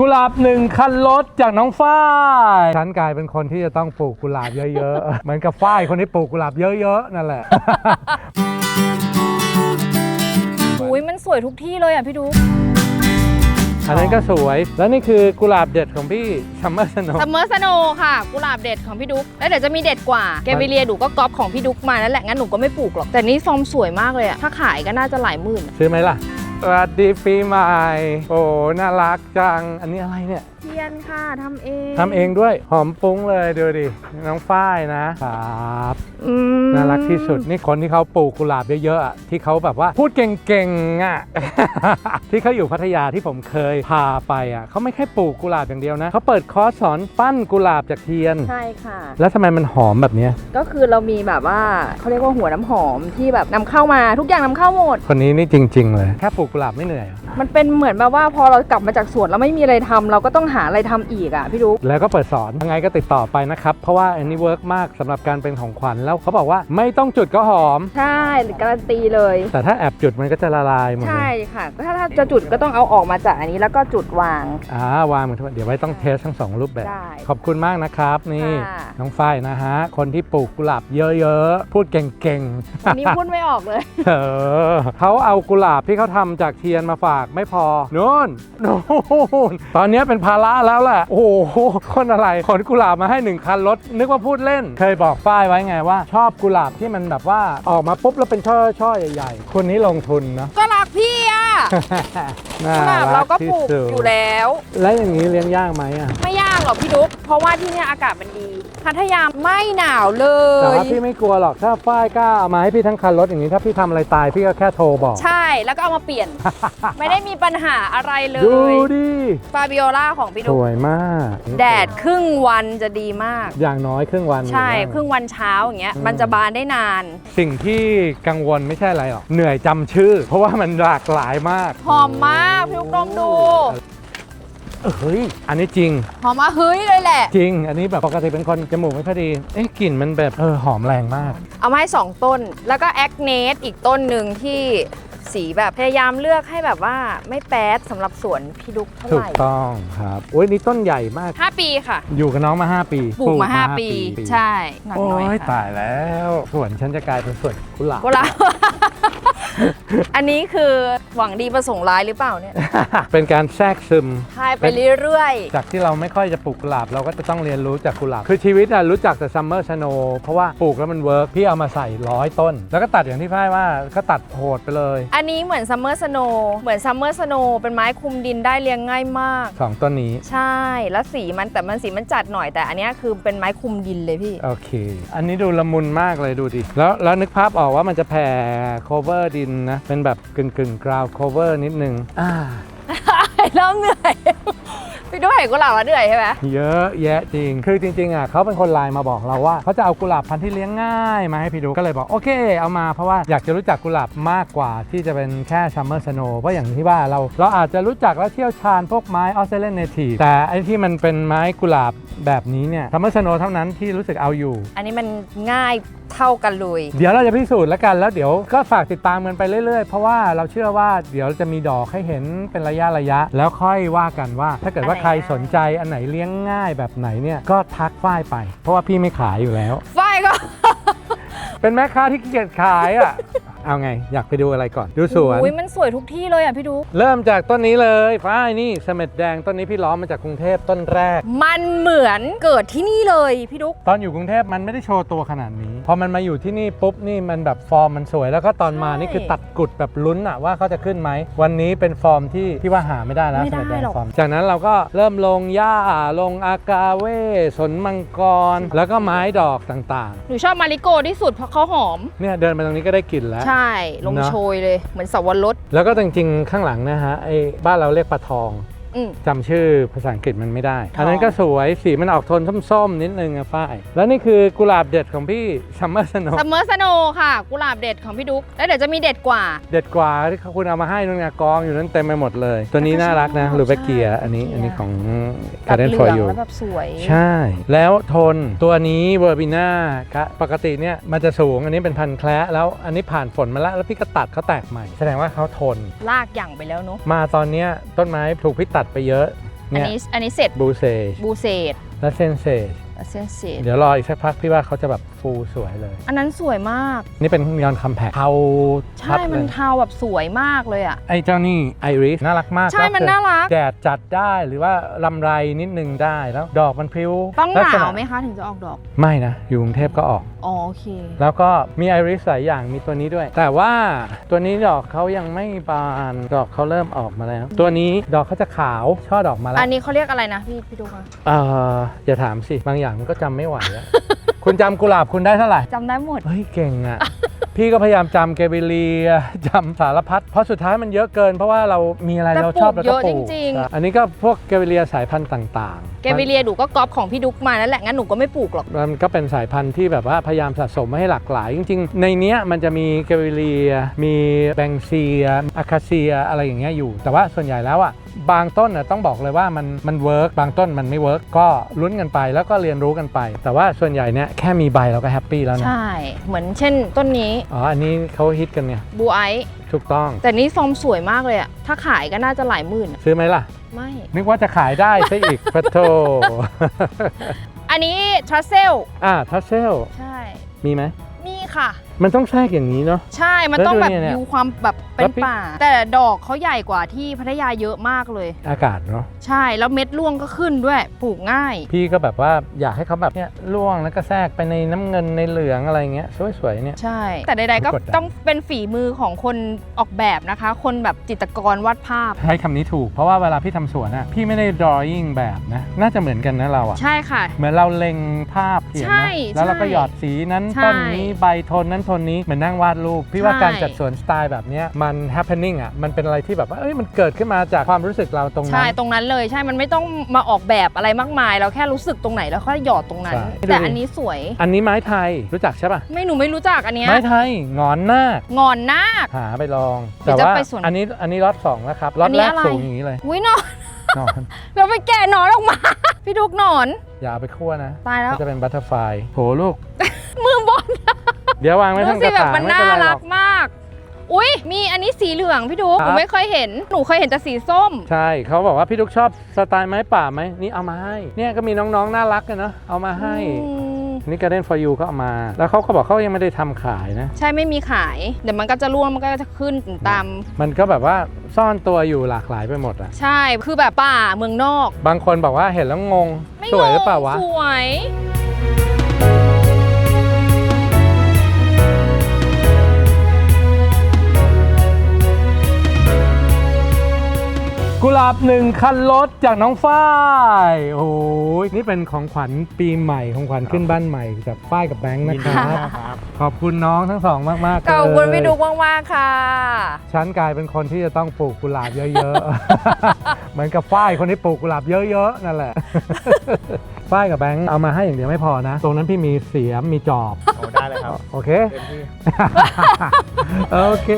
กุหลาบหนึ่งคันรถจากน้องฝ้ายฉันกลายเป็นคนที่จะต้องปลูกกุหลาบเยอะๆ เหมือนกับฝ้ายคนที่ปลูกกุหลาบเยอะๆ นั่นแหละ อุ้ยมันสวยทุกที่เลยอะพี่ดุ๊กอันนั้นก็สวย แล้วนี่คือกุหลาบเด็ดของพี่ซัมเมอร์สโนซัมเมอร์สโนค่ะ กุหลาบเด็ดของพี่ดุ๊กแล้วเดี๋ยวจะมีเด็ดกว่าแกวิเลียดูก็ก๊อปของพี่ดุ๊กมานั่นแหละงั้นหนูก็ไม่ปลูกหรอกแต่นี่ฟอร์มสวยมากเลยอะถ้าขายก็น่าจะหลายหมื่นซื้อไหมล่ะ สวัสดีปีใหม่ โอ้ น่ารักจัง อันนี้อะไรเนี่ยเทียนค่ะทำเองทำเองด้วยหอมปุ้งเลยดูดิน้องฝ้ายนะครับอืมน่ารักที่สุดนี่คนที่เขาปลูกกุหลาบเยอะๆอะที่เขาแบบว่าพูดเก่งๆอะ ที่เขาอยู่พัทยาที่ผมเคยพาไปอะเขาไม่แค่ปลูกกุหลาบอย่างเดียวนะเขาเปิดคอร์สสอนปั้นกุหลาบจากเทียน ใช่ค่ะ แล้วทำไมมันหอมแบบเนี้ยก็คือเรามีแบบว่าเขาเรียกว่าหัวน้ำหอมที่แบบนำเข้ามาทุกอย่างนำเข้าหมด คนนี้นี่จริง ๆ เลยแค่ปลูกกุหลาบไม่เหนื่อยเหรอมันเป็นเหมือนแบบว่าพอเรากลับมาจากสวนแล้วไม่มีอะไรทำเราก็ต้องหาอะไรทำอีกอะพี่ดุ๊กแล้วก็เปิดสอนยังไงก็ติดต่อไปนะครับ เพราะว่าอันนี้เวิร์กมากสำหรับการเป็นของขวัญแล้วเขาบอกว่าไม่ต้องจุดก็หอม ใช่การันตีเลย แต่ถ้าแอบจุดมันก็จะละลายหมดเลใช่ยค่ะก็ถ้าถ้าจะจุดก็ต้องเอาออกมาจากอันนี้แล้วก็จุดวางอ่าวางเหมือนทุกเดี๋ยวไว้ต้องเทสทั้งสองรูปแบบได้ขอบคุณมากนะครับนี่ค่ะน้องฝ้ายนะฮะ คนที่ปลูกกุหลาบเยอะๆ พูดเก่งๆอันนี้พูดไม่ออกเลยเออเขาเอากุหลาบที่เขาทำจากเทียนมาฝากไม่พอนู่นนู่นตอนนี้เป็นภาระแล้วแหละโอ้โหคนอะไรขนกุหลาบมาให้หนึ่งคันรถนึกว่าพูดเล่น เคยบอกฝ้ายไว้ไงว่า ชอบกุหลาบที่มันแบบว่าออกมาปุ๊บแล้วเป็นช่อช่อๆใหญ่ๆคนนี้ลงทุนเนอะก็รักพี่อะน่ากุหลาบเราก็ที่ปลูกสุดอยู่แล้ว แล้วอย่างนี้เลี้ยงยากไหมอะ ไม่ยากหรอกพี่ดุ๊กเพราะว่าที่เนี่ยอากาศมันดี พัทยาไม่หนาวเลแต่ย ว่าพี่ไม่กลัวหรอกถ้าฝ้ายกล้าเอามาให้พี่ทั้งคันรถอย่างนี้ถ้าพี่ทำอะไรตายพี่ก็แค่โทรบอก ใช่แล้วก็เอามาเปลี่ยน ไม่ได้มีปัญหาอะไรเลดูยดิฟาบิโอล่าของพี่สดุ๊กวยมากแดดครึ่งวันจะดีมาก อย่างน้อยครึ่งวันใช่ อยู่บ้างครึ่งวันเช้าอย่างเงี้ยอืม มันจะบานได้นาน สิ่งที่กังวลไม่ใช่อะไรหรอกเหนื่อยจำชื่อ เพราะว่ามันหลากหลายมากหอมมากพี่ดุ๊กลองดู เออเฮ้ย อันนี้จริง หอมมาเฮ้ยเลยแหละ จริง อันนี้แบบปกติเป็นคนจมูกไม่ค่อยดี เอ๊ะกลิ่นมันแบบเออหอมแรงมาก เอามาให้สองต้น แล้วก็แอคเนสอีกต้นหนึ่งที่ สีแบบพยายามเลือกให้แบบว่าไม่แป๊ดสำหรับสวนพี่ดุ๊กเท่าถูไหกร่ต้องครับโอ้ยนี่ต้นใหญ่มาก ห้าปีค่ะอยู่กับน้องมา 5 ปีปลูกมาห้าปี ใช่หนักโอ้หน่อยยค่ะ ตายแล้วสวนฉันจะกลายเป็นสวนกุหลาบ กุหลาบ อันนี้คือหวังดีประสงค์ร้ายหรือเปล่าเนี่ย เป็นการแทรกซึมใช่ไปเรื่อยจากที่เราไม่ค่อยจะปลูกกุหลาบเราก็จะต้องเรียนรู้จากกุหลาบ คือชีวิตอะรู้จักแต่ซัมเมอร์ชโนเพราะว่าปลูกแล้วมันเวิร์กพี่เอามาใส่ร้อยต้น แล้วก็ตัดอย่างที่พ่ายว่าก็ตัดโหดไปเลย ๆ อันนี้เหมือนซัมเมอร์สโนเหมือนซัมเมอร์สโนเป็นไม้คุมดินได้เลี้ยงง่ายมาก2ต้นนี้ ใช่ แล้วสีมันแต่มันสีมันจัดหน่อยแต่อันเนี้ยคือเป็นไม้คุมดินเลยพี่ โอเค อันนี้ดูละมุนมากเลยดูดิ แล้วแล้วนึกภาพออกว่ามันจะแผ่ cover ดินนะ เป็นแบบกึ่งกึ่ง ground cover นิดนึง อ่า เริ่มเหนื่อย พี่ด้วยเห็นกุหลาบแล้วเหนื่อยใช่ไหม เยอะแยะจริง คือจริงๆอะเขาเป็นคนไลน์มาบอกเราว่าเขาจะเอากุหลาบพันธุ์ที่เลี้ยงง่ายมาให้พี่ดูก็เลยบอกโอเคเอามาเพราะว่าอยากจะรู้จักกุหลาบมากกว่าที่จะเป็นแค่ซัมเมอร์สโนเพราะอย่างที่ว่าเรา เราอาจจะรู้จักและเชี่ยวชาญพวกไม้ออสเตรเลียนเนทีฟแต่ไอ้ที่มันเป็นไม้กุหลาบแบบนี้เนี่ยซัมเมอร์สโนเท่านั้นที่รู้สึกเอาอยู่ อันนี้มันง่ายเท่ากันเลย เดี๋ยวเราจะพิสูจน์แล้วกันแล้วเดี๋ยวก็ฝากติดตามกันไปเรื่อยๆ เพราะว่าเราเชื่อว่าเดี๋ยวจะมีดอกให้เห็นเป็นระยะระยะแล้วค่อยว่ากันว่า ถ้าเกิดว่าอันไหนใครสนใจอันไหนเลี้ยงง่ายแบบไหนเนี่ยก็ทักฝ้ายไป เพราะว่าพี่ไม่ขายอยู่แล้ว ฝ้ายก็ เป็นแม่ค้าที่ขี้เกียจขายอะ เอาไง อยากไปดูอะไรก่อน ดูสวน อุ้ยมันสวยทุกที่เลยอะพี่ดูเริ่มจากต้นนี้เลยฝ้ายนี่เสม็ดแดงต้นนี้พี่ล้อมมาจากกรุงเทพต้นแรก มันเหมือนเกิดที่นี่เลยพี่ดุ๊กตอนอยู่กรุงเทพมันไม่ได้โชว์ตัวขนาดนี้พอมันมาอยู่ที่นี่ปุ๊บนี่มันแบบฟอร์มมันสวยแล้วก็ตอนมาใช่นี่คือตัดกุดแบบลุ้นอะว่าเขาจะขึ้นไหมวันนี้เป็นฟอร์มที่ที่ว่าหาไม่ได้แล้วไม่ได้สำหรับแดงหรอก ฟอร์มจากนั้นเราก็เริ่มลงหญ้าลงอากาเว่สนมังกร แล้วก็ไม้ดอกต่างหนูชอบมาริโกที่สุดเพราะเขาหอม ๆ เนี่ยเดินไปตรงนี้ก็ได้กลิ่นแล้ว ใช่ลงเนอะโชยเลยเหมือนสวรสแล้วก็จริงๆข้างหลังนะฮะไอ้บ้านเราเรียกปลาทองอืม จำชื่อภาษาอังกฤษมันไม่ได้ทองอันนั้นก็สวยสีมันออกโทนส้มๆ นิดนึงอะฝ้ายแล้วนี่คือกุหลาบเด็ดของพี่ซัมเมอร์สโนซัมเมอร์สโนค่ะ กุหลาบเด็ดของพี่ดุ๊กแล้วเดี๋ยวจะมีเด็ดกว่า เด็ดกว่าที่คุณเอามาให้นู่นไงกองอยู่นั้นเต็มไปหมดเลย ตัวนี้น่ารักนะใช่หรือเบเกียใช่อันนี้เบเกียอันนี้ของแบบ Garden เหลื for อง You แล้วแบบสวย ใช่ แล้วทนตัวนี้เวอร์บิน่าปกติเนี่ยมันจะสูงอันนี้เป็นพันธุ์แคละแล้วอันนี้ผ่านฝนมาแล้วแล้วพี่ก็ตัดเขาแตกใหม่ แสดงว่าเขาทนลากอย่างไปแล้วเนาะมาตอนเนี้ยต้นไม้ถูกพี่ตัดไปเยอะอันนี้อันนี้เสร็จบูเซจบูเซตและเซนเซจเซนเซตเดี๋ยวรออีกสักพักพี่ว่าเขาจะแบบฟูสวยเลย อันนั้นสวยมาก นี่เป็นยอนคัมแพคเทาชัใช่ดเลมันยเทาแบบสวยมากเลยอะ ไอ้เจ้านี่ไอริสน่ารักมากใช่ก็คือมันน่ารัก แดดจัดได้หรือว่าลำไรนิดนึงได้แล้ว ดอกมันพริ้วต้องหลักษนาณะวไหมคะถึงจะออกดอก ไม่นะ อยู่กรุงเทพก็ออกอ๋อโอเค แล้วก็มีไอริสหลายอย่างมีตัวนี้ด้วย แต่ว่าตัวนี้ดอกเขายังไม่บานดอกเขาเริ่มออกมาแล้ว ตัวนี้ดอกเขาจะขาวช่อดอกมาแล้วอันนี้เขาเรียกอะไรนะพี่พี่ดูคะเอ่ออย่าถามสิบางอย่างมันก็จำไม่ไหวแล้ว คุณจำกุหลาบคุณได้เท่าไหร่จำได้หมด เฮ้ยเก่งอะ พี่ก็พยายามจำเกเบเลียจำสารพัดเพราะสุดท้ายมันเยอะเกิน เพราะว่าเรามีอะไรแต่เราชอบปลูแล้วกก็ปลูกเยอะจริงๆ ใช่อันนี้ก็พวกเกเบเลียสายพันธุ์ต่างๆเกวิเลียดูก็ก๊อปของพี่ดุ๊กมานั่นแหละงั้นหนูก็ไม่ปลูกหรอก มันก็เป็นสายพันธุ์ที่แบบว่าพยายามสะสมมาให้หลากหลาย จริง ๆ ในเนี้ยมันจะมีเกเบเลีย มีแบงเซียอะคาเซียอะไรอย่างเงี้ยอยู่ แต่ว่าส่วนใหญ่แล้วอะบางต้นน่ะต้องบอกเลยว่ามันมันเวิร์กบางต้นมันไม่เวิร์กก็ลุ้นกันไปแล้วก็เรียนรู้กันไป แต่ว่าส่วนใหญ่เนี่ยแค่มีใบเราก็แฮปปี้แล้วนะใช่ เหมือนเช่นต้นนี้อ๋ออันนี้เขาฮิตกันเนี่ยบูไอซ์ถูกต้อง แต่นี่ฟอร์มสวยมากเลยอะถ้าขายก็น่าจะหลายหมื่นอะซื้อไหมล่ะ ไม่ นึกว่าจะขายได้ซะอีกพะโทอันนี้ทรัสเซลอ่าทัชเซลใช่ มีไหม มีค่ะ มันต้องแทรกอย่างนี้เนาะ ใช่ มันต้องแบบแล้วดูเนี่ยดูความแบบเป็แล้นวพี่ ป่า แต่ดอกเขาใหญ่กว่าที่พัทยาเยอะมากเลย อากาศเนาะ ใช่ แล้วเม็ดร่วงก็ขึ้นด้วยปลูกง่าย พี่ก็แบบว่าอยากให้เขาแบบเนี้ยล่วงแล้วก็แทรกไปในน้ำเงินในเหลืองอะไรเงี้ยสวยๆเนี่ย ใช่ แต่ใดๆก็กดดัน ต้องเป็นฝีมือของคนออกแบบนะคะ คนแบบจิตรกรวาดภาพ ใช้คำนี้ถูกเพราะว่าเวลาพี่ทำสวนอะพี่ไม่ได้ drawing แบบนะ น่าจะเหมือนกันนะเราอะใช่ค่ะ เหมือนเราเล็งภาพเขียนใช่นะแล้วเราก็ใช่หยอดสีนั้นใช่ ต้นนี้ใบโทนนั้นโทนนี้เหมือนนั่งวาดรูป พี่ว่าใช่การจัดสวนสไตล์แบบเนี้ยมัน happening อะมันเป็นอะไรที่แบบว่าเอ้ยมันเกิดขึ้นมาจากความรู้สึกเราตรงนั้ใช่นตรงนั้นเลยใช่มันไม่ต้องมาออกแบบอะไรมากมาย เราแค่รู้สึกตรงไหนแล้วค่อยหยอดตรงนั้นใช่แต่ดูดิอันนี้สวย อันนี้ไม้ไทยรู้จักใช่ป่ะไม่หนูไม่รู้จักอันเนี้ยไม้ไทยงอนหน้าคงอนนาคหาไปลองเดี๋แต่ยวจะว่าไปสวนอันนี้อันนี้ล็อตสองแล้วครับล็อตอันนี้แรกอะไรสูงอย่างนี้เลยอุ้ยหนอนนอนเราไปแกะหนอนออกมา พี่ดุกหนอน อย่าเอาไปคั่วนะตายแล้วมันจะเป็นบัตเตอร์ไฟโหลูก มือบอล เดี๋ยววางไว้ดูทั้งกสิระแบบถางมันไม่น่าเป็นไรหรรัอก กมาก อุ้ยมีอันนี้สีเหลืองพี่ดุกครับ หนูไม่เคยเห็น หนูเคยเห็นแต่สีส้ม ใช่เขาบอกว่าพี่ทุกชอบสไตล์ไม้ป่าไหมนี่เอามาให้ เนี่ยก็มีน้องๆน่ารักกันเนาะเอามาให้อืมนี่ Garden for You ก็เอามา แล้วเขาก็บอกเขายังไม่ได้ทำขายนะ ใช่ไม่มีขาย เดี๋ยวมันก็จะร่วงมันก็จะขึ้นตาม มันก็แบบว่าซ่อนตัวอยู่หลากหลายไปหมดอะใช่ คือแบบป่าเมืองนอก บางคนบอกว่าเห็นแล้วงง ไม่สวยหรือเปล่าวะ สวย กุหลาบหนึ่งคันรถจากน้องฝ้ายโอ้ยนี่เป็นของขวัญปีใหม่ของขวัญขึ้นบ้านใหม่จากฝ้ายกับแบงค์นะครับ ขอบคุณน้องทั้งสองมากๆขอบคุณเลยพี่ดุกมากๆค่ะ ฉันกลายเป็นคนที่จะต้องปลูกกุหลาบเยอะๆ เหมือนกับฝ้ายคนที่ปลูกกุหลาบเยอะๆนั่นแหละ ฝ้ายกับแบงค์เอามาให้อย่างเดียวไม่พอนะ ตรงนั้นพี่มีเสียมมีจอบ โอ้ได้เลยครับโอเค เต็มที่ โอเค